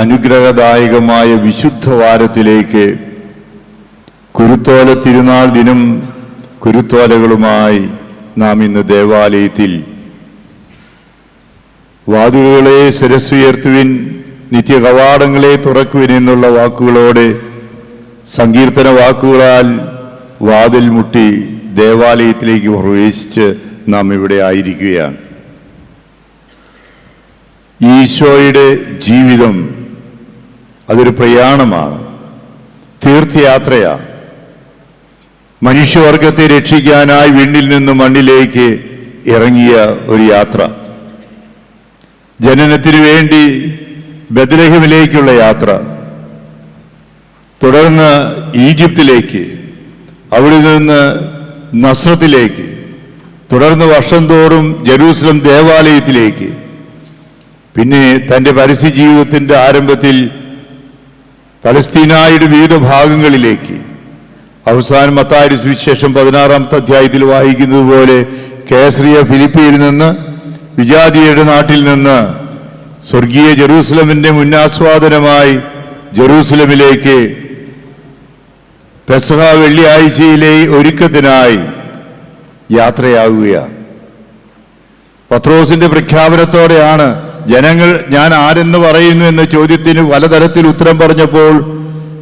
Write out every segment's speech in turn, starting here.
അനുഗ്രഹദായകമായ വിശുദ്ധ വാരത്തിലേക്ക് കുരുത്തോല തിരുനാൾ ദിനം കുരുത്തോലകളുമായി നാം ഇന്ന് ദേവാലയത്തിൽ വാതിലുകളെ ശിരസ്സുയർത്തുവിൻ നിത്യ കവാടങ്ങളെ തുറക്കുവിൻ എന്നുള്ള വാക്കുകളോടെ സങ്കീർത്തന വാക്കുകളാൽ വാതിൽ മുട്ടി ദേവാലയത്തിലേക്ക് പ്രവേശിച്ച് നാം ഇവിടെ ആയിരിക്കുകയാണ്. ഈശോയുടെ ജീവിതം അതൊരു പ്രയാണമാണ്. തീർത്ഥയാത്രയാണ്. മനുഷ്യവർഗത്തെ രക്ഷിക്കാനായി വിണ്ണിൽ നിന്ന് മണ്ണിലേക്ക് ഇറങ്ങിയ ഒരു യാത്ര. ജനനത്തിനു വേണ്ടി ബദലഹിമിലേക്കുള്ള യാത്ര. തുടർന്ന് ഈജിപ്തിലേക്ക് അവിടെ നിന്ന് നസ്രത്തിലേക്ക് തുടർന്ന് വർഷം തോറും ജെറൂസലം ദേവാലയത്തിലേക്ക്. പിന്നെ തന്റെ പരസ്യ ജീവിതത്തിന്റെ ആരംഭത്തിൽ പലസ്തീനായുടെ വിവിധ ഭാഗങ്ങളിലേക്ക്. അവസാനം മത്താരി സുവിശേഷം പതിനാറാമത്തെ അധ്യായത്തിൽ വായിക്കുന്നത് പോലെ കേസറിയ ഫിലിപ്പിയിൽ നിന്ന് വിജാതിയുടെ നാട്ടിൽ നിന്ന് സ്വർഗീയ ജെറൂസലമിന്റെ മുന്നാസ്വാദനമായി ജെറൂസലമിലേക്ക് പെസഹ വെള്ളിയാഴ്ചയിലെ ഒരുക്കത്തിനായി യാത്രയാവുകയാണ്. പത്രോസിന്റെ പ്രഖ്യാപനത്തോടെയാണ് ജനങ്ങൾ ഞാൻ ആരെന്ന് പറയുന്നു എന്ന ചോദ്യത്തിന് പലതരത്തിൽ ഉത്തരം പറഞ്ഞപ്പോൾ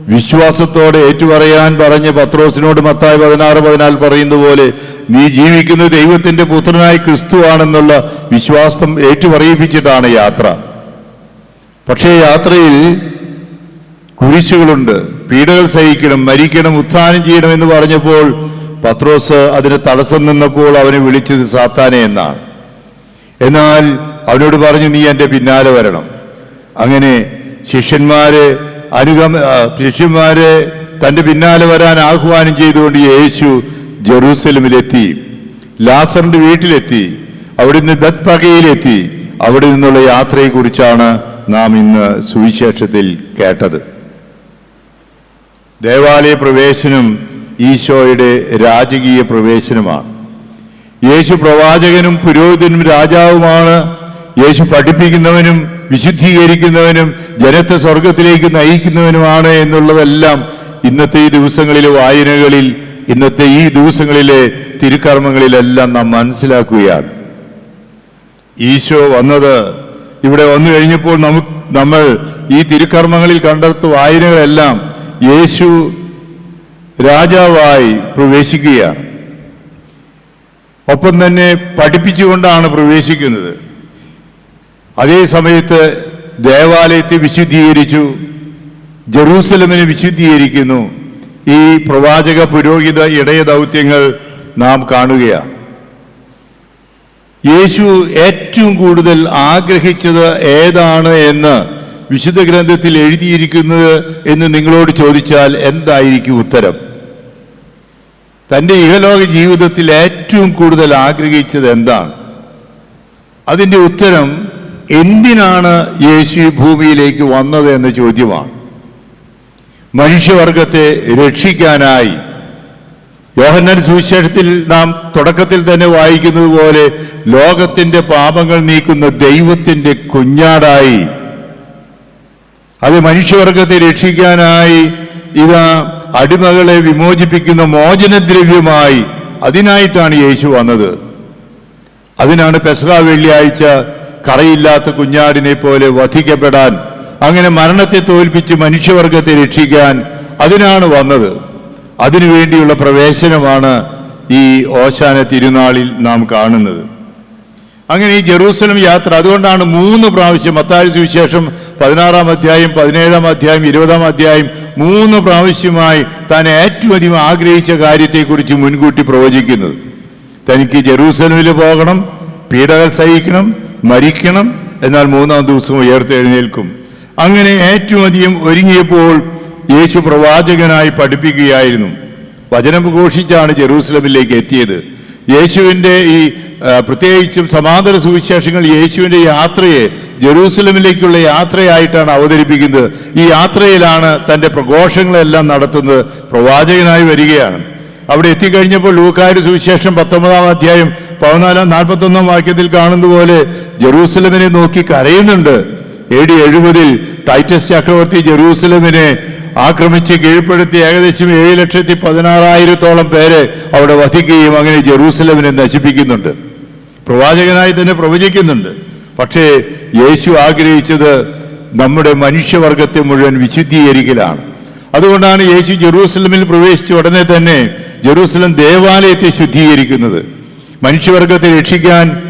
വിശ്വാസത്തോടെ ഏറ്റുപറയാൻ പറഞ്ഞ് പത്രോസിനോട് മത്തായി പതിനാറ് പതിനാല് പറയുന്ന പോലെ നീ ജീവിക്കുന്ന ദൈവത്തിന്റെ പുത്രനായി ക്രിസ്തു ആണെന്നുള്ള വിശ്വാസം ഏറ്റുപറയിപ്പിച്ചിട്ടാണ് യാത്ര. പക്ഷേ യാത്രയിൽ കുരിശുകളുണ്ട്. പീഡകൾ സഹിക്കണം മരിക്കണം ഉത്ഥാനം ചെയ്യണം എന്ന് പറഞ്ഞപ്പോൾ പത്രോസ് അതിന് തടസ്സം നിന്നപ്പോൾ അവനെ വിളിച്ചത് സാത്താനെ എന്നാണ്. എന്നാൽ അവനോട് പറഞ്ഞു നീ എന്റെ പിന്നാലെ വരണം. അങ്ങനെ ശിഷ്യന്മാരെ അനുഗമ ശിഷ്യന്മാര് തന്റെ പിന്നാലെ വരാൻ ആഹ്വാനം ചെയ്തുകൊണ്ട് യേശു ജെറൂസലമിലെത്തി ലാസറിന്റെ വീട്ടിലെത്തി അവിടെ നിന്ന് ബത്പകയിലെത്തി. അവിടെ നിന്നുള്ള യാത്രയെക്കുറിച്ചാണ് നാം ഇന്ന് സുവിശേഷത്തിൽ കേട്ടത്. ദേവാലയ പ്രവേശനം ഈശോയുടെ രാജകീയ പ്രവേശനമാണ്. യേശു പ്രവാചകനും പുരോഹിതനും രാജാവുമാണ്. യേശു പഠിപ്പിക്കുന്നവനും വിശുദ്ധീകരിക്കുന്നവനും ജനത്തെ സ്വർഗത്തിലേക്ക് നയിക്കുന്നവനുമാണ് എന്നുള്ളതെല്ലാം ഇന്നത്തെ ഈ ദിവസങ്ങളിലെ വായനകളിൽ ഇന്നത്തെ ഈ ദിവസങ്ങളിലെ തിരുക്കർമ്മങ്ങളിലെല്ലാം നാം മനസ്സിലാക്കുകയാണ്. ഈശോ വന്നത് ഇവിടെ വന്നു കഴിഞ്ഞപ്പോൾ നമുക്ക് നമ്മൾ ഈ തിരുക്കർമ്മങ്ങളിൽ കണ്ടെടുത്ത വായനകളെല്ലാം യേശു രാജാവായി പ്രവേശിക്കുകയാണ്. ഒപ്പം തന്നെ പഠിപ്പിച്ചുകൊണ്ടാണ് പ്രവേശിക്കുന്നത്. അതേ സമയത്ത് ദേവാലയത്തെ വിശുദ്ധീകരിച്ചു ജെറൂസലമിനെ വിശുദ്ധീകരിക്കുന്നു. ഈ പ്രവാചക പുരോഹിത ഇടയ ദൗത്യങ്ങൾ നാം കാണുകയാണ്. യേശു ഏറ്റവും കൂടുതൽ ആഗ്രഹിച്ചത് ഏതാണ് എന്ന് വിശുദ്ധ ഗ്രന്ഥത്തിൽ എഴുതിയിരിക്കുന്നത് എന്ന് നിങ്ങളോട് ചോദിച്ചാൽ എന്തായിരിക്കും ഉത്തരം? തന്റെ ഇഹലോക ജീവിതത്തിൽ ഏറ്റവും കൂടുതൽ ആഗ്രഹിച്ചത് എന്താണ്? അതിന്റെ ഉത്തരം എന്തിനാണ് യേശു ഭൂമിയിലേക്ക് വന്നത് എന്ന ചോദ്യമാണ്. മനുഷ്യവർഗത്തെ രക്ഷിക്കാനായി യോഹന്നാൻ സുവിശേഷത്തിൽ നാം തുടക്കത്തിൽ തന്നെ വായിക്കുന്നത് പോലെ ലോകത്തിന്റെ പാപങ്ങൾ നീക്കുന്ന ദൈവത്തിന്റെ കുഞ്ഞാടായി. അത് മനുഷ്യവർഗത്തെ രക്ഷിക്കാനായി ഇതാ അടിമകളെ വിമോചിപ്പിക്കുന്ന മോചനദ്രവ്യമായി അതിനായിട്ടാണ് യേശു വന്നത്. അതിനാണ് പെസറ വെള്ളിയാഴ്ച കറയില്ലാത്ത കുഞ്ഞാടിനെ പോലെ വധിക്കപ്പെടാൻ അങ്ങനെ മരണത്തെ തോൽപ്പിച്ച് മനുഷ്യവർഗത്തെ രക്ഷിക്കാൻ അതിനാണ് വന്നത്. അതിനുവേണ്ടിയുള്ള പ്രവേശനമാണ് ഈ ഓശാന തിരുനാളിൽ നാം കാണുന്നത്. അങ്ങനെ ഈ ജെറൂസലം യാത്ര അതുകൊണ്ടാണ് മൂന്ന് പ്രാവശ്യം മത്താരി സുവിശേഷം പതിനാറാം അധ്യായം പതിനേഴാം അധ്യായം ഇരുപതാം അധ്യായം മൂന്ന് പ്രാവശ്യമായി താൻ ഏറ്റവും അധികം ആഗ്രഹിച്ച കാര്യത്തെക്കുറിച്ച് മുൻകൂട്ടി പ്രവചിക്കുന്നത്. തനിക്ക് ജെറൂസലമിൽ പോകണം പീഡകൾ സഹിക്കണം മരിക്കണം എന്നാൽ മൂന്നാം ദിവസം ഉയർത്തെഴുന്നേൽക്കും. അങ്ങനെ ഏറ്റവും അധികം ഒരുങ്ങിയപ്പോൾ യേശു പ്രവാചകനായി പഠിപ്പിക്കുകയായിരുന്നു. വചനം ഘോഷിച്ചാണ് ജെറൂസലമിലേക്ക് എത്തിയത്. യേശുവിന്റെ ഈ പ്രത്യേകിച്ചും സമാന്തര സുവിശേഷങ്ങൾ യേശുവിന്റെ യാത്രയെ ജെറൂസലമിലേക്കുള്ള യാത്രയായിട്ടാണ് അവതരിപ്പിക്കുന്നത്. ഈ യാത്രയിലാണ് തന്റെ പ്രഘോഷങ്ങളെല്ലാം നടത്തുന്നത്. പ്രവാചകനായി വരികയാണ്. അവിടെ എത്തിക്കഴിഞ്ഞപ്പോൾ ലൂക്കായുടെ സുവിശേഷം പത്തൊമ്പതാം അധ്യായം പതിനാലാം നാൽപ്പത്തൊന്നാം വാക്യത്തിൽ കാണുന്ന പോലെ ജെറൂസലമിനെ നോക്കി കരയുന്നുണ്ട്. എ ഡി എഴുപതിൽ ടൈറ്റസ് ചക്രവർത്തി ജെറൂസലമിനെ ആക്രമിച്ച് കീഴ്പ്പെടുത്തി ഏകദേശം ഏഴ് ലക്ഷത്തി പതിനാറായിരത്തോളം പേരെ അവിടെ വധിക്കുകയും അങ്ങനെ ജെറൂസലമിനെ നശിപ്പിക്കുന്നുണ്ട്. പ്രവാചകനായി തന്നെ പ്രവചിക്കുന്നുണ്ട്. പക്ഷേ യേശു ആഗ്രഹിച്ചത് നമ്മുടെ മനുഷ്യവർഗത്തെ മുഴുവൻ വിശുദ്ധീകരിക്കലാണ്. അതുകൊണ്ടാണ് യേശു ജെറൂസലമിൽ പ്രവേശിച്ച ഉടനെ തന്നെ ജെറൂസലം ദേവാലയത്തെ ശുദ്ധീകരിക്കുന്നത്. മനുഷ്യവർഗത്തെ രക്ഷിക്കാൻ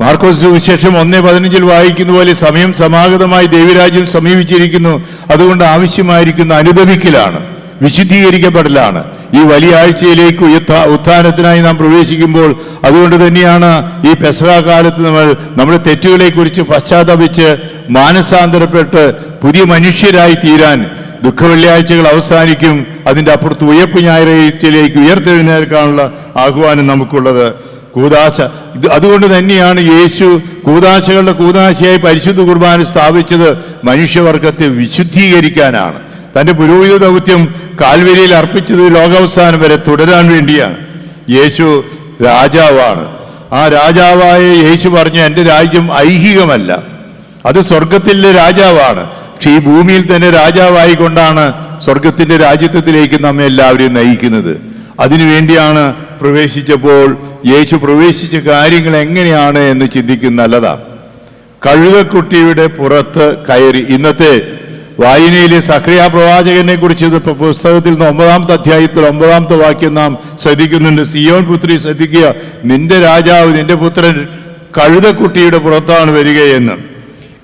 മാർക്കോസ് സുവിശേഷം ഒന്നേ പതിനഞ്ചിൽ വായിക്കുന്ന പോലെ സമയം സമാഗതമായി ദൈവരാജ്യം സമീപിച്ചിരിക്കുന്നു. അതുകൊണ്ട് ആവശ്യമായിരിക്കുന്ന അനുദപിക്കലാണ് വിശുദ്ധീകരിക്കപ്പെടലാണ്. ഈ വലിയ ആഴ്ചയിലേക്ക് ഉത്ഥാനത്തിനായി നാം പ്രവേശിക്കുമ്പോൾ അതുകൊണ്ട് തന്നെയാണ് ഈ പെസഹ കാലത്ത് നമ്മൾ നമ്മുടെ തെറ്റുകളെക്കുറിച്ച് പശ്ചാത്തപിച്ച് മാനസാന്തരപ്പെട്ട് പുതിയ മനുഷ്യരായി തീരാൻ ദുഃഖവെള്ളിയാഴ്ചകൾ അവസാനിക്കും. അതിന്റെ അപ്പുറത്ത് ഉയർപ്പ് ഞായറാഴ്ചയിലേക്ക് ഉയർത്തെഴുന്നേൽക്കാനുള്ള ആഹ്വാനം നമുക്കുള്ളത്. കൂതാശ അതുകൊണ്ട് തന്നെയാണ് യേശു കൂതാശകളുടെ കൂതാശയായി പരിശുദ്ധ കുർബാന സ്ഥാപിച്ചത് മനുഷ്യവർഗത്തെ വിശുദ്ധീകരിക്കാനാണ്. തന്റെ പുരോഹിത ദൗത്യം കാൽവരിയിൽ അർപ്പിച്ചത് ലോകാവസാനം വരെ തുടരാൻ വേണ്ടിയാണ്. യേശു രാജാവാണ്. ആ രാജാവായ യേശു പറഞ്ഞു എന്റെ രാജ്യം ഐഹികമല്ല. അത് സ്വർഗത്തിലെ രാജാവാണ്. പക്ഷെ ഈ ഭൂമിയിൽ തന്നെ രാജാവായിക്കൊണ്ടാണ് സ്വർഗത്തിന്റെ രാജ്യത്വത്തിലേക്ക് നമ്മെ എല്ലാവരെയും നയിക്കുന്നത്. അതിനുവേണ്ടിയാണ് പ്രവേശിച്ചപ്പോൾ യേശു പ്രവേശിച്ച കാര്യങ്ങൾ എങ്ങനെയാണ് എന്ന് ചിന്തിക്കുന്ന നല്ലതാണ് കഴുകക്കുട്ടിയുടെ പുറത്ത് കയറി. ഇന്നത്തെ വായനയിലെ സക്രിയ പ്രവാചകനെ കുറിച്ച് ഇത് പുസ്തകത്തിൽ നിന്ന് ഒമ്പതാമത്തെ അധ്യായത്തിൽ ഒമ്പതാമത്തെ വാക്യം നാം ശ്രദ്ധിക്കുന്നുണ്ട്. സിയോൻ പുത്രി ശ്രദ്ധിക്കുക നിന്റെ രാജാവ് നിന്റെ പുത്രൻ കഴുതക്കുട്ടിയുടെ പുറത്താണ് വരികയെന്ന്.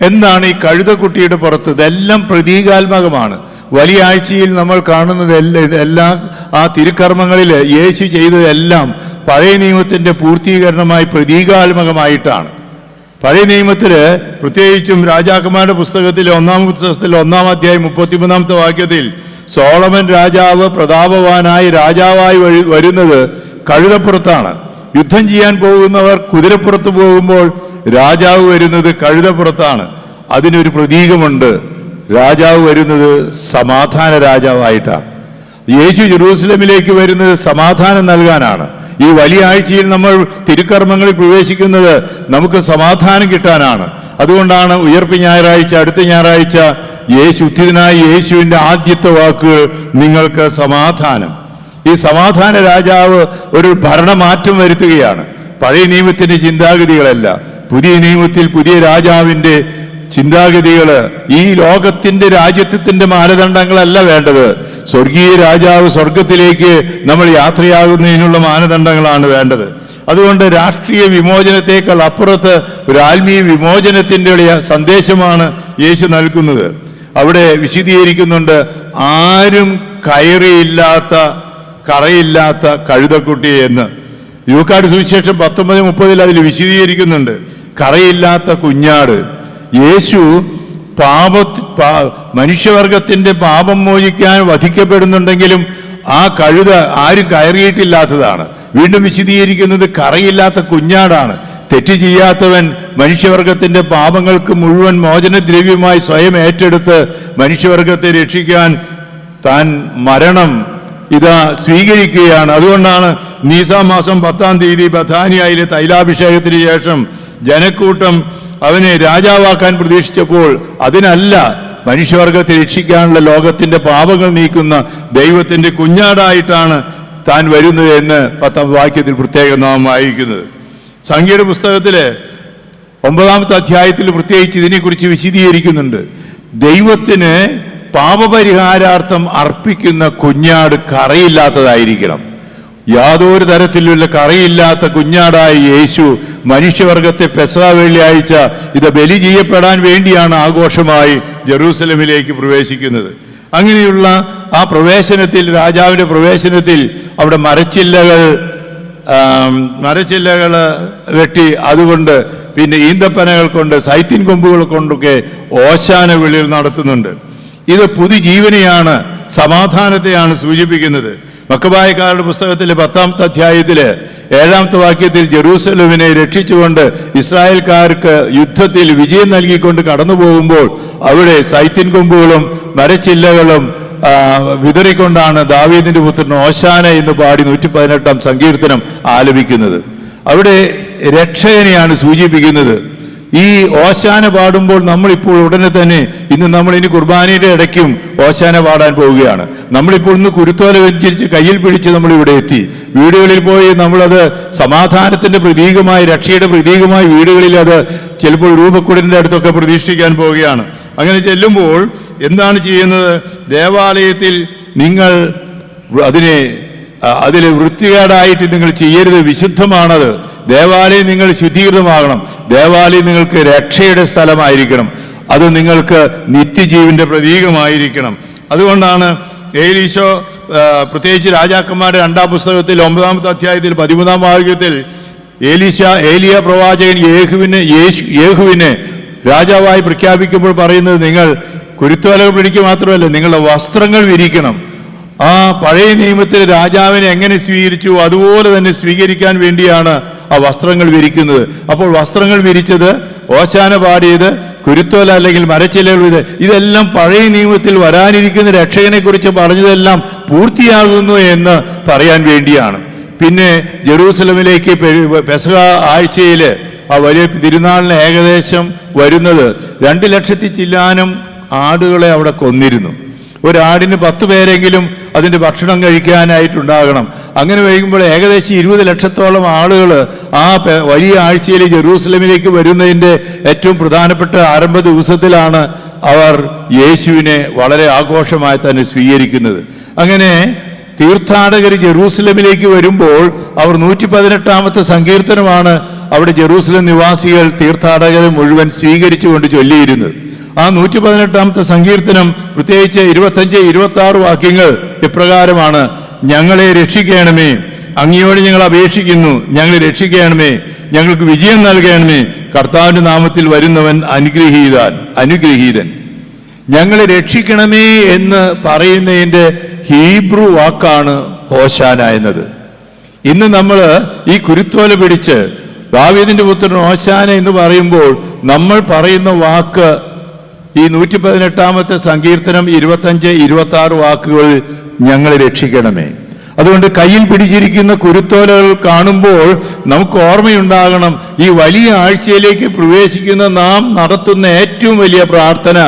എന്താണ് ഈ കഴുതക്കുട്ടിയുടെ പുറത്ത്? ഇതെല്ലാം പ്രതീകാത്മകമാണ്. വലിയ ആഴ്ചയിൽ നമ്മൾ കാണുന്നത് എല്ലാ ആ തിരുക്കർമ്മങ്ങളിൽ യേശു ചെയ്തതെല്ലാം പഴയ നിയമത്തിന്റെ പൂർത്തീകരണമായി പ്രതീകാത്മകമായിട്ടാണ്. പഴയ നിയമത്തിൽ പ്രത്യേകിച്ചും രാജാക്കന്മാരുടെ പുസ്തകത്തിലെ ഒന്നാം പുസ്തകത്തിലെ ഒന്നാം അധ്യായം മുപ്പത്തിമൂന്നാമത്തെ വാക്യത്തിൽ സോളമൻ രാജാവ് പ്രതാപവാനായി രാജാവായി വരുന്നത് കഴുതപ്പുറത്താണ്. യുദ്ധം ചെയ്യാൻ പോകുന്നവർ കുതിരപ്പുറത്ത് പോകുമ്പോൾ രാജാവ് വരുന്നത് കഴുതപ്പുറത്താണ്. അതിനൊരു പ്രതീകമുണ്ട്. രാജാവ് വരുന്നത് സമാധാന രാജാവായിട്ടാണ്. യേശു ജെറൂസലമിലേക്ക് വരുന്നത് സമാധാനം നൽകാനാണ്. ഈ വലിയ ആഴ്ചയിൽ നമ്മൾ തിരുക്കർമ്മങ്ങളിൽ പ്രവേശിക്കുന്നത് നമുക്ക് സമാധാനം കിട്ടാനാണ്. അതുകൊണ്ടാണ് ഉയർപ്പ് ഞായറാഴ്ച അടുത്ത ഞായറാഴ്ച യേശു ഉദ്ധിതനായ യേശുവിന്റെ ആദ്യത്തെ വാക്കുകൾ നിങ്ങൾക്ക് സമാധാനം. ഈ സമാധാന രാജാവ് ഒരു ഭരണമാറ്റം വരുത്തുകയാണ്. പഴയ നിയമത്തിന്റെ ചിന്താഗതികളല്ല. പുതിയ നിയമത്തിൽ പുതിയ രാജാവിന്റെ ചിന്താഗതികൾ ഈ ലോകത്തിന്റെ രാജ്യത്വത്തിന്റെ മാനദണ്ഡങ്ങളല്ല വേണ്ടത്. സ്വർഗീയ രാജാവ് സ്വർഗത്തിലേക്ക് നമ്മൾ യാത്രയാകുന്നതിനുള്ള മാനദണ്ഡങ്ങളാണ് വേണ്ടത്. അതുകൊണ്ട് രാഷ്ട്രീയ വിമോചനത്തെക്കാൾ അപ്പുറത്ത് ഒരു ആത്മീയ വിമോചനത്തിന്റെ സന്ദേശമാണ് യേശു നൽകുന്നത്. അവിടെ വിശദീകരിക്കുന്നുണ്ട് ആരും കയറിയില്ലാത്ത കറയില്ലാത്ത കഴുതക്കുട്ടി എന്ന്. യുവക്കാട് സുവിശേഷം പത്തൊമ്പത് മുപ്പതിൽ അതിൽ വിശദീകരിക്കുന്നുണ്ട് കറയില്ലാത്ത കുഞ്ഞാട് യേശു പാപ മനുഷ്യവർഗത്തിന്റെ പാപം മോചിക്കാൻ വധിക്കപ്പെടുന്നുണ്ടെങ്കിലും ആ കഴുത ആരും കയറിയിട്ടില്ലാത്തതാണ്. വീണ്ടും വിശദീകരിക്കുന്നത് കറയില്ലാത്ത കുഞ്ഞാടാണ്. തെറ്റ് ചെയ്യാത്തവൻ മനുഷ്യവർഗത്തിന്റെ പാപങ്ങൾക്ക് മുഴുവൻ മോചനദ്രവ്യമായി സ്വയം ഏറ്റെടുത്ത് മനുഷ്യവർഗത്തെ രക്ഷിക്കാൻ താൻ മരണം ഇതാ സ്വീകരിക്കുകയാണ്. അതുകൊണ്ടാണ് നീസാ മാസം പത്താം തീയതി ബഥാനിയയിലെ തൈലാഭിഷേകത്തിന് ശേഷം ജനക്കൂട്ടം അവനെ രാജാവാക്കാൻ പ്രതീക്ഷിച്ചപ്പോൾ അതിനല്ല മനുഷ്യവർഗത്തെ രക്ഷിക്കാനുള്ള ലോകത്തിന്റെ പാപങ്ങൾ നീക്കുന്ന ദൈവത്തിന്റെ കുഞ്ഞാടായിട്ടാണ് താൻ വരുന്നത് എന്ന് പത്താം വാക്യത്തിൽ പ്രത്യേകം നാം വായിക്കുന്നത്. സംഖ്യയുടെ പുസ്തകത്തിലെ ഒമ്പതാമത്തെ അധ്യായത്തിൽ പ്രത്യേകിച്ച് ഇതിനെക്കുറിച്ച് വിശദീകരിക്കുന്നുണ്ട്. ദൈവത്തിന് പാപപരിഹാരാർത്ഥം അർപ്പിക്കുന്ന കുഞ്ഞാട് കറയില്ലാത്തതായിരിക്കണം. യാതൊരു തരത്തിലുള്ള കറയില്ലാത്ത കുഞ്ഞാടായ യേശു മനുഷ്യവർഗത്തെ പെസഹ വെള്ളിയാഴ്ച ഇത് ബലി ചെയ്യപ്പെടാൻ വേണ്ടിയാണ് ആഘോഷമായി ജെറൂസലമിലേക്ക് പ്രവേശിക്കുന്നത്. അങ്ങനെയുള്ള ആ പ്രവേശനത്തിൽ രാജാവിന്റെ പ്രവേശനത്തിൽ അവിടെ മരച്ചില്ലകൾ മരച്ചില്ലകൾ വെട്ടി അതുകൊണ്ട് പിന്നെ ഈന്തപ്പനകൾ കൊണ്ട് സൈത്തിൻ കൊമ്പുകൾ കൊണ്ടൊക്കെ ഓശാന വിളികൾ നടത്തുന്നുണ്ട്. ഇത് പുതുജീവനെയാണ് സമാധാനത്തെയാണ് സൂചിപ്പിക്കുന്നത്. മക്കബായക്കാരുടെ പുസ്തകത്തിലെ പത്താമത്തെ അധ്യായത്തിൽ ഏഴാമത്തെ വാക്യത്തിൽ ജെറൂസലമിനെ രക്ഷിച്ചുകൊണ്ട് ഇസ്രായേൽക്കാർക്ക് യുദ്ധത്തിൽ വിജയം നൽകിക്കൊണ്ട് കടന്നു പോകുമ്പോൾ അവിടെ സൈത്തിൻ കൊമ്പുകളും മരച്ചില്ലകളും വിതറിക്കൊണ്ടാണ് ദാവീദിന്റെ പുത്രൻ ഓശാന എന്ന് പാടി നൂറ്റി പതിനെട്ടാം സങ്കീർത്തനം ആലപിക്കുന്നത്. അവിടെ രക്ഷകനെയാണ് സൂചിപ്പിക്കുന്നത്. ഈ ഓശാന പാടുമ്പോൾ നമ്മളിപ്പോൾ ഉടനെ തന്നെ ഇന്ന് നമ്മൾ ഇനി കുർബാനയുടെ ഇടയ്ക്കും ഓശാന പാടാൻ പോവുകയാണ്. നമ്മളിപ്പോൾ ഇന്ന് കുരുത്തോല വെഞ്ചരിച്ച് കയ്യിൽ പിടിച്ച് നമ്മൾ ഇവിടെ എത്തി. വീടുകളിൽ പോയി നമ്മളത് സമാധാനത്തിന്റെ പ്രതീകമായി രക്ഷയുടെ പ്രതീകമായി വീടുകളിൽ അത് ചിലപ്പോൾ രൂപക്കുടലിന്റെ അടുത്തൊക്കെ പ്രതീക്ഷിക്കാൻ പോവുകയാണ്. അങ്ങനെ ചെല്ലുമ്പോൾ എന്താണ് ചെയ്യുന്നത്? ദേവാലയത്തിൽ നിങ്ങൾ അതിനെ അതിൽ വൃത്തികേടായിട്ട് നിങ്ങൾ ചെയ്യരുത് വിശുദ്ധമാണത്. ദേവാലയം നിങ്ങൾ ശുദ്ധീകൃതമാകണം. ദേവാലയം നിങ്ങൾക്ക് രക്ഷയുടെ സ്ഥലമായിരിക്കണം. അത് നിങ്ങൾക്ക് നിത്യജീവിന്റെ പ്രതീകമായിരിക്കണം. അതുകൊണ്ടാണ് ഏലീശോ പ്രത്യേകിച്ച് രാജാക്കന്മാരുടെ രണ്ടാം പുസ്തകത്തിൽ ഒമ്പതാമത്തെ അധ്യായത്തിൽ പതിമൂന്നാം വാക്യത്തിൽ ഏലീശ ഏലിയ പ്രവാചകൻ യേഹുവിനെ യേശു യേഹുവിനെ രാജാവായി പ്രഖ്യാപിക്കുമ്പോൾ പറയുന്നത് നിങ്ങൾ കുരുത്തോലകൾ പിടിക്കുക മാത്രമല്ല നിങ്ങളുടെ വസ്ത്രങ്ങൾ വിരിക്കണം. ആ പഴയ നിയമത്തിൽ രാജാവിനെ എങ്ങനെ സ്വീകരിച്ചു? അതുപോലെ തന്നെ സ്വീകരിക്കാൻ വേണ്ടിയാണ് ആ വസ്ത്രങ്ങൾ വിരിക്കുന്നത്. അപ്പോൾ വസ്ത്രങ്ങൾ വിരിച്ചത് ഓശാന പാടിയത് കുരുത്തോല അല്ലെങ്കിൽ മരച്ചിലകൾ ഇതെല്ലാം പഴയ നിയമത്തിൽ വരാനിരിക്കുന്ന രക്ഷകനെ കുറിച്ച് പറഞ്ഞതെല്ലാം പൂർത്തിയാകുന്നു എന്ന് പറയാൻ വേണ്ടിയാണ്. പിന്നെ ജെറൂസലമിലേക്ക് പെസക ആഴ്ചയിൽ ആ വലിയ തിരുനാളിന് ഏകദേശം വരുന്നത് രണ്ട് ലക്ഷത്തി ചില്ലാനും ആടുകളെ അവിടെ കൊന്നിരുന്നു. ഒരാടിന് പത്ത് പേരെങ്കിലും അതിന്റെ ഭക്ഷണം കഴിക്കാനായിട്ടുണ്ടാകണം. അങ്ങനെ വൈകുമ്പോൾ ഏകദേശം ഇരുപത് ലക്ഷത്തോളം ആളുകൾ ആ വലിയ ആഴ്ചയിൽ ജെറൂസലമിലേക്ക് വരുന്നതിന്റെ ഏറ്റവും പ്രധാനപ്പെട്ട ആരംഭ ദിവസത്തിലാണ് അവർ യേശുവിനെ വളരെ ആഘോഷമായി തന്നെ സ്വീകരിക്കുന്നത്. അങ്ങനെ തീർത്ഥാടകർ ജെറൂസലമിലേക്ക് വരുമ്പോൾ അവർ നൂറ്റി പതിനെട്ടാമത്തെ സങ്കീർത്തനമാണ് അവിടെ ജെറൂസലം നിവാസികൾ തീർത്ഥാടകരെ മുഴുവൻ സ്വീകരിച്ചുകൊണ്ട് ചൊല്ലിയിരുന്നത്. ആ നൂറ്റി പതിനെട്ടാമത്തെ സങ്കീർത്തനം പ്രത്യേകിച്ച് ഇരുപത്തഞ്ച് ഇരുപത്തി ആറ് വാക്യങ്ങൾ ഇപ്രകാരമാണ്. ഞങ്ങളെ രക്ഷിക്കണമേ. അങ്ങയോട് ഞങ്ങൾ അപേക്ഷിക്കുന്നു. ഞങ്ങളെ രക്ഷിക്കണമേ. ഞങ്ങൾക്ക് വിജയം നൽകണമേ. കർത്താവിന്റെ നാമത്തിൽ വരുന്നവൻ അനുഗ്രഹീതാൻ അനുഗ്രഹീതൻ. ഞങ്ങളെ രക്ഷിക്കണമേ എന്ന് പറയുന്നതിന്റെ ഹീബ്രു വാക്കാണ് ഹോശാന എന്നത്. ഇന്ന് നമ്മൾ ഈ കുരുത്തോല പിടിച്ച് ദാവീദിന്റെ പുത്രൻ ഹോശാന എന്ന് പറയുമ്പോൾ നമ്മൾ പറയുന്ന വാക്ക് ഈ നൂറ്റി പതിനെട്ടാമത്തെ സങ്കീർത്തനം ഇരുപത്തഞ്ച് ഇരുപത്തി ആറ് വാക്കുകൾ ഞങ്ങൾ രക്ഷിക്കണമേ. അതുകൊണ്ട് കയ്യിൽ പിടിച്ചിരിക്കുന്ന കുരുത്തോലകൾ കാണുമ്പോൾ നമുക്ക് ഓർമ്മയുണ്ടാകണം ഈ വലിയ ആഴ്ചയിലേക്ക് പ്രവേശിക്കുന്ന നാം നടത്തുന്ന ഏറ്റവും വലിയ പ്രാർത്ഥന.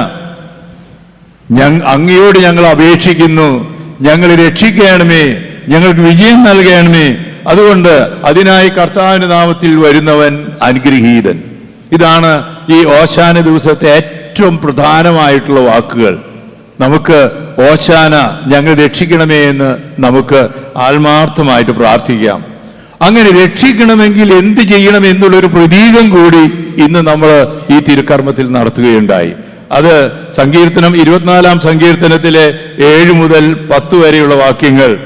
അങ്ങയോട് ഞങ്ങൾ അപേക്ഷിക്കുന്നു. ഞങ്ങൾ രക്ഷിക്കണമേ. ഞങ്ങൾക്ക് വിജയം നൽകണമേ. അതുകൊണ്ട് അതിനായി കർത്താവിന്റെ നാമത്തിൽ വരുന്നവൻ അനുഗ്രഹീതൻ. ഇതാണ് ഈ ഓശാന ദിവസത്തെ ഏറ്റവും പ്രധാനമായിട്ടുള്ള വാക്കുകൾ. നമുക്ക് ഓശാന ഞങ്ങൾ രക്ഷിക്കണമേ എന്ന് നമുക്ക് ആത്മാർത്ഥമായിട്ട് പ്രാർത്ഥിക്കാം. അങ്ങനെ രക്ഷിക്കണമെങ്കിൽ എന്ത് ചെയ്യണം എന്നുള്ളൊരു പ്രതീകം കൂടി ഇന്ന് നമ്മൾ ഈ തിരുക്കർമ്മത്തിൽ നടത്തുകയുണ്ടായി. അത് സങ്കീർത്തനം ഇരുപത്തിനാലാം സങ്കീർത്തനത്തിലെ ഏഴ് മുതൽ പത്ത് വരെയുള്ള വാക്യങ്ങൾ.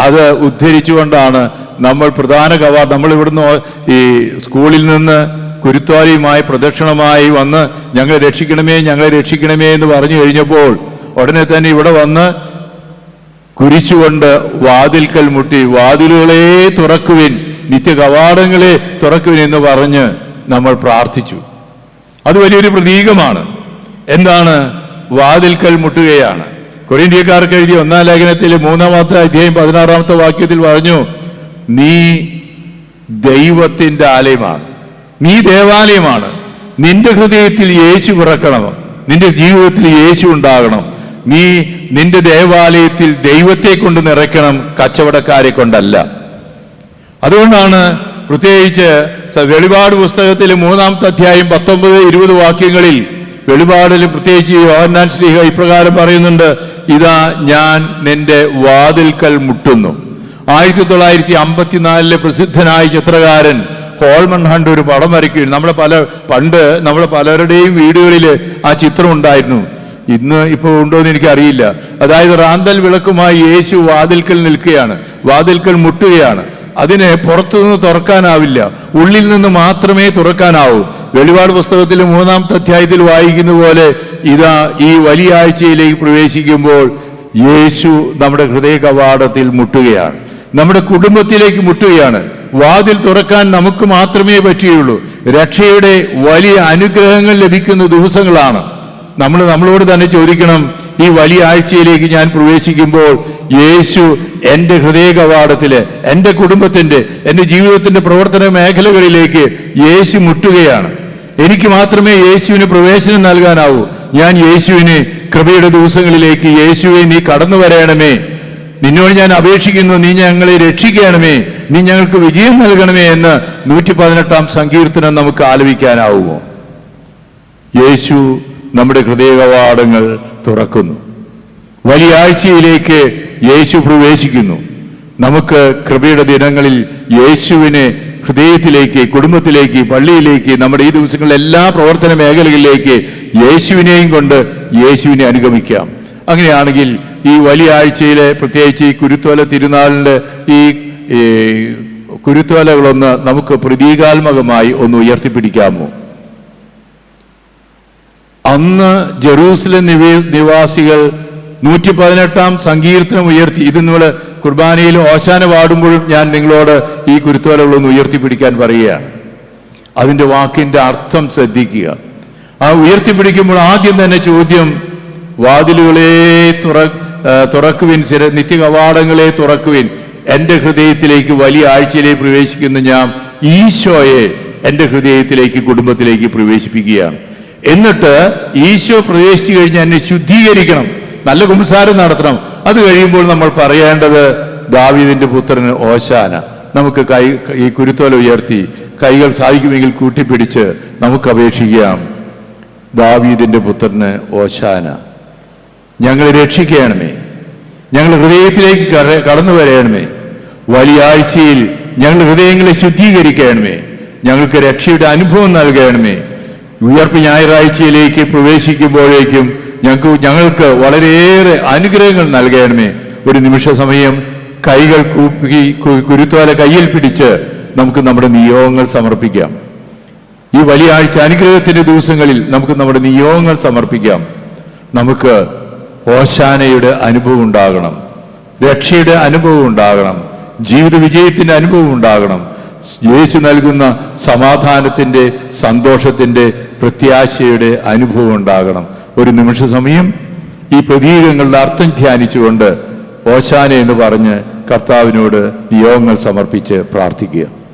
അത് ഉദ്ധരിച്ചുകൊണ്ടാണ് നമ്മൾ പ്രധാന കവാ നമ്മൾ ഇവിടുന്ന് ഈ സ്കൂളിൽ നിന്ന് കുരുത്തോലയുമായി പ്രദക്ഷിണമായി വന്ന് ഞങ്ങളെ രക്ഷിക്കണമേ ഞങ്ങളെ രക്ഷിക്കണമേ എന്ന് പറഞ്ഞു കഴിഞ്ഞപ്പോൾ ഉടനെ തന്നെ ഇവിടെ വന്ന് കുരിശുകൊണ്ട് വാതിൽക്കൽ മുട്ടി വാതിലുകളെ തുറക്കുവിൻ നിത്യ കവാടങ്ങളെ തുറക്കുവിൻ എന്ന് പറഞ്ഞ് നമ്മൾ പ്രാർത്ഥിച്ചു. അത് വലിയൊരു പ്രതീകമാണ്. എന്താണ്? വാതിൽക്കൽ മുട്ടുകയാണ്. കൊറിയന്ത്യക്കാർക്ക് എഴുതിയ ഒന്നാം ലേഖനത്തിൽ മൂന്നാമത്തെ അധ്യായം പതിനാറാമത്തെ വാക്യത്തിൽ പറഞ്ഞു നീ ദൈവത്തിന്റെ ആലയമാണ്. നീ ദേവാലയമാണ്. നിന്റെ ഹൃദയത്തിൽ യേശു പിറക്കണം. നിന്റെ ജീവിതത്തിൽ യേശു ഉണ്ടാകണം. നീ നിന്റെ ദേവാലയത്തിൽ ദൈവത്തെ കൊണ്ട് നിറയ്ക്കണം കച്ചവടക്കാരെ കൊണ്ടല്ല. അതുകൊണ്ടാണ് പ്രത്യേകിച്ച് വെളിപാട് പുസ്തകത്തിൽ മൂന്നാമത്തെ അധ്യായം പത്തൊമ്പത് ഇരുപത് വാക്യങ്ങളിൽ വെളിപാടിൽ പ്രത്യേകിച്ച് യോഹന്നാൻ ശ്രീഹ ഇപ്രകാരം പറയുന്നുണ്ട് ഇതാ ഞാൻ നിന്റെ വാതിൽക്കൽ മുട്ടുന്നു. ആയിരത്തി തൊള്ളായിരത്തി അമ്പത്തിനാലിലെ പ്രസിദ്ധനായ ചിത്രകാരൻ ഹോൾമൺ ഹണ്ട് ഒരു പടം വരയ്ക്കുകയും നമ്മുടെ പല പണ്ട് നമ്മുടെ പലരുടെയും വീടുകളിൽ ആ ചിത്രം ഉണ്ടായിരുന്നു. ഇന്ന് ഇപ്പോൾ ഉണ്ടോ എന്ന് എനിക്കറിയില്ല. അതായത് റാന്തൽ വിളക്കുമായി യേശു വാതിൽക്കൽ നിൽക്കുകയാണ്. വാതിൽക്കൽ മുട്ടുകയാണ്. അതിനെ പുറത്തുനിന്ന് തുറക്കാനാവില്ല. ഉള്ളിൽ നിന്ന് മാത്രമേ തുറക്കാനാവൂ. വെളിപാട് പുസ്തകത്തിൽ മൂന്നാമത്തെ അധ്യായത്തിൽ വായിക്കുന്ന പോലെ ഇതാ ഈ വലിയ ആഴ്ചയിലേക്ക് പ്രവേശിക്കുമ്പോൾ യേശു നമ്മുടെ ഹൃദയ കവാടത്തിൽ മുട്ടുകയാണ്. നമ്മുടെ കുടുംബത്തിലേക്ക് മുട്ടുകയാണ്. വാതിൽ തുറക്കാൻ നമുക്ക് മാത്രമേ പറ്റുകയുള്ളൂ രക്ഷയുടെ വലിയ അനുഗ്രഹങ്ങൾ ലഭിക്കുന്ന ദിവസങ്ങളാണ്. നമ്മൾ നമ്മളോട് തന്നെ ചോദിക്കണം ഈ വലിയ ആഴ്ചയിലേക്ക് ഞാൻ പ്രവേശിക്കുമ്പോൾ യേശു എന്റെ ഹൃദയ കവാടത്തിൽ എന്റെ കുടുംബത്തിന്റെ എന്റെ ജീവിതത്തിന്റെ പ്രവർത്തന മേഖലകളിലേക്ക് യേശു മുട്ടുകയാണ്. എനിക്ക് മാത്രമേ യേശുവിന് പ്രവേശനം നൽകാനാവൂ. ഞാൻ യേശുവിന് കൃപയുടെ ദിവസങ്ങളിലേക്ക് യേശുവെ നീ കടന്നു വരയണമേ നിന്നോട് ഞാൻ അപേക്ഷിക്കുന്നു നീ ഞങ്ങളെ രക്ഷിക്കണമേ നീ ഞങ്ങൾക്ക് വിജയം നൽകണമേ എന്ന് നൂറ്റി പതിനെട്ടാം സങ്കീർത്തനം നമുക്ക് ആലപിക്കാനാവുമോ? യേശു നമ്മുടെ ഹൃദയകവാടങ്ങൾ തുറക്കുന്നു. വലിയ ആഴ്ചയിലേക്ക് യേശു പ്രവേശിക്കുന്നു. നമുക്ക് കൃപയുടെ ദിനങ്ങളിൽ യേശുവിനെ ഹൃദയത്തിലേക്ക് കുടുംബത്തിലേക്ക് പള്ളിയിലേക്ക് നമ്മുടെ ഈ ദിവസങ്ങളിലെ എല്ലാ പ്രവർത്തന മേഖലകളിലേക്ക് യേശുവിനെയും കൊണ്ട് യേശുവിനെ അനുഗമിക്കാം. അങ്ങനെയാണെങ്കിൽ ഈ വലിയ ആഴ്ചയിലെ പ്രത്യേകിച്ച് ഈ കുരുത്തോല തിരുനാളിന്റെ ഈ കുരുത്തോലകളൊന്ന് നമുക്ക് പ്രതീകാത്മകമായി ഒന്ന് ഉയർത്തിപ്പിടിക്കാമോ? അന്ന് ജെറൂസലം നിവേ- നിവാസികൾ നൂറ്റി പതിനെട്ടാം സങ്കീർത്തനം ഉയർത്തി. ഇത് നിങ്ങൾ കുർബാനയിൽ ഓശാന പാടുമ്പോഴും ഞാൻ നിങ്ങളോട് ഈ കുരുത്തോലകളൊന്ന് ഉയർത്തിപ്പിടിക്കാൻ പറയുകയാണ്. അതിന്റെ വാക്കിന്റെ അർത്ഥം ശ്രദ്ധിക്കുക. ആ ഉയർത്തിപ്പിടിക്കുമ്പോൾ ആദ്യം തന്നെ ചോദ്യം വാതിലുകളെ തുറ തുറക്കുവിൻ ചില നിത്യ കവാടങ്ങളെ തുറക്കുവിൻ. എന്റെ ഹൃദയത്തിലേക്ക് വലിയ ആഴ്ചയിലേക്ക് പ്രവേശിക്കുന്ന ഞാൻ ഈശോയെ എന്റെ ഹൃദയത്തിലേക്ക് കുടുംബത്തിലേക്ക് പ്രവേശിപ്പിക്കുകയാണ്. എന്നിട്ട് ഈശോ പ്രവേശിച്ചു കഴിഞ്ഞാൽ എന്നെ ശുദ്ധീകരിക്കണം. നല്ല കുമ്പസാരം നടത്തണം. അത് കഴിയുമ്പോൾ നമ്മൾ പറയേണ്ടത് ദാവീദിന്റെ പുത്രന് ഓശാന. നമുക്ക് കൈ ഈ കുരുത്തോല ഉയർത്തി കൈകൾ സാധിക്കുമെങ്കിൽ കൂട്ടിപ്പിടിച്ച് നമുക്ക് അപേക്ഷിക്കാം. ദാവീദിന്റെ പുത്രന് ഓശാന. ഞങ്ങളെ രക്ഷിക്കണമേ. ഞങ്ങൾ ഹൃദയത്തിലേക്ക് കടന്നു വരയണമേ വലിയ ആഴ്ചയിൽ ഞങ്ങൾ ഹൃദയങ്ങളെ ശുദ്ധീകരിക്കണമേ. ഞങ്ങൾക്ക് രക്ഷയുടെ അനുഭവം നൽകണമേ. ഉയർപ്പ് ഞായറാഴ്ചയിലേക്ക് പ്രവേശിക്കുമ്പോഴേക്കും ഞങ്ങൾക്ക് ഞങ്ങൾക്ക് വളരെയേറെ അനുഗ്രഹങ്ങൾ നൽകണമേ. ഒരു നിമിഷ സമയം കൈകൾ കൂപ്പി കുരുത്തോല കയ്യിൽ പിടിച്ച് നമുക്ക് നമ്മുടെ നിയോഗങ്ങൾ സമർപ്പിക്കാം. ഈ വലിയ ആഴ്ച അനുഗ്രഹത്തിന്റെ ദിവസങ്ങളിൽ നമുക്ക് നമ്മുടെ നിയോഗങ്ങൾ സമർപ്പിക്കാം. നമുക്ക് ഓശാനയുടെ അനുഭവം ഉണ്ടാകണം. രക്ഷയുടെ അനുഭവം ഉണ്ടാകണം. ജീവിത വിജയത്തിന്റെ അനുഭവം ഉണ്ടാകണം. യേശു നൽകുന്ന സമാധാനത്തിന്റെ സന്തോഷത്തിന്റെ പ്രത്യാശയുടെ അനുഭവം ഉണ്ടാകണം. ഒരു നിമിഷ സമയം. ഈ പ്രതീകങ്ങളുടെ അർത്ഥം ധ്യാനിച്ചുകൊണ്ട് ഓശാന എന്ന് പറഞ്ഞ് കർത്താവിനോട് നിയോഗങ്ങൾ സമർപ്പിച്ച് പ്രാർത്ഥിക്കുക.